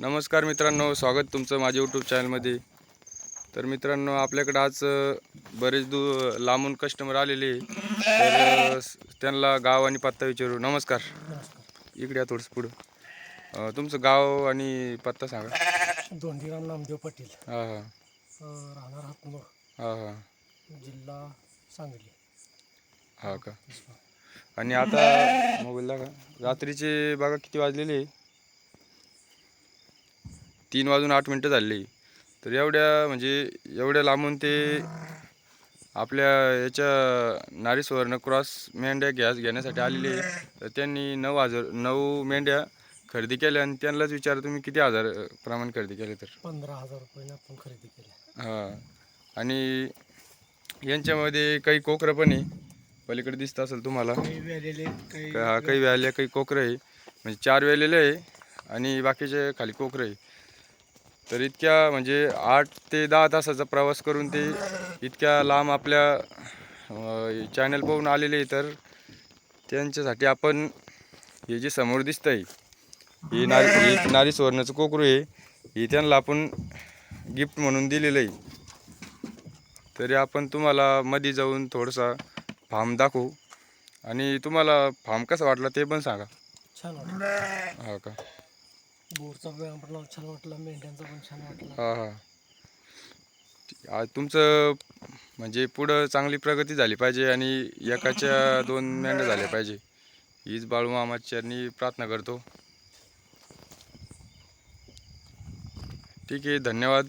नमस्कार मित्रांनो स्वागत तुमचं माझ्या यूट्यूब चॅनलमध्ये तर मित्रांनो आपल्याकडे आज बरेच दू लांबून कस्टमर आलेले. तर त्यांना गाव आणि पत्ता विचारू. नमस्कार. इकडे या थोडंसं पुढं. तुमचं गाव आणि पत्ता सांगा. दोंडीराम नामदेव पाटील. हां हां. राहणार हातनूर हां हां. जिल्हा सांगली. हां का? आणि आता मोबाईलला का रात्रीचे बघा किती वाजलेले. आहे? तीन वाजून आठ मिनटं झालेली तर एवढ्या म्हणजे एवढ्या लांबून ते आपल्या याच्या नारी सुवर्ण क्रॉस मेंढ्या गॅस घेण्यासाठी आलेले. तर त्यांनी नऊ हजार नऊ मेंढ्या खरेदी केल्या आणि त्यांनाच विचार तुम्ही किती हजार प्रमाण खरेदी केले तर. पंधरा हजार रुपयाने आपण खरेदी केल्या. हां. आणि यांच्यामध्ये काही कोकरं पण आहे. पलीकडे दिसत असेल तुम्हाला. हा काही व्याल्या काही कोकरं आहे. म्हणजे चार वेलेले आहे आणि बाकीचे खाली कोकरं आहे. तर इतक्या म्हणजे आठ ते दहा तासाचा प्रवास करून ते इतक्या लांब आपल्या चॅनल पाहून आलेले आहे तर त्यांच्यासाठी आपण हे जे समोर दिसतंय हे नारी हे नारी सुवर्णाचं कोकरू आहे हे त्यांना आपण गिफ्ट म्हणून दिलेलं आहे तरी आपण तुम्हाला मध्ये जाऊन थोडंसा फार्म दाखवू. आणि तुम्हाला फार्म कसा वाटला ते पण सांगा. छान हा का? बोरचा व्यायाम पण छान वाटला मेंढ्यांचा पण छान वाटला. हा हा. ठीक. आ, तुमचं म्हणजे पुढं चांगली प्रगती झाली पाहिजे आणि एकाच्या दोन मेंढ्या झाल्या पाहिजे. हीच बाळू मामाच्यांनी प्रार्थना करतो. ठीक आहे धन्यवाद.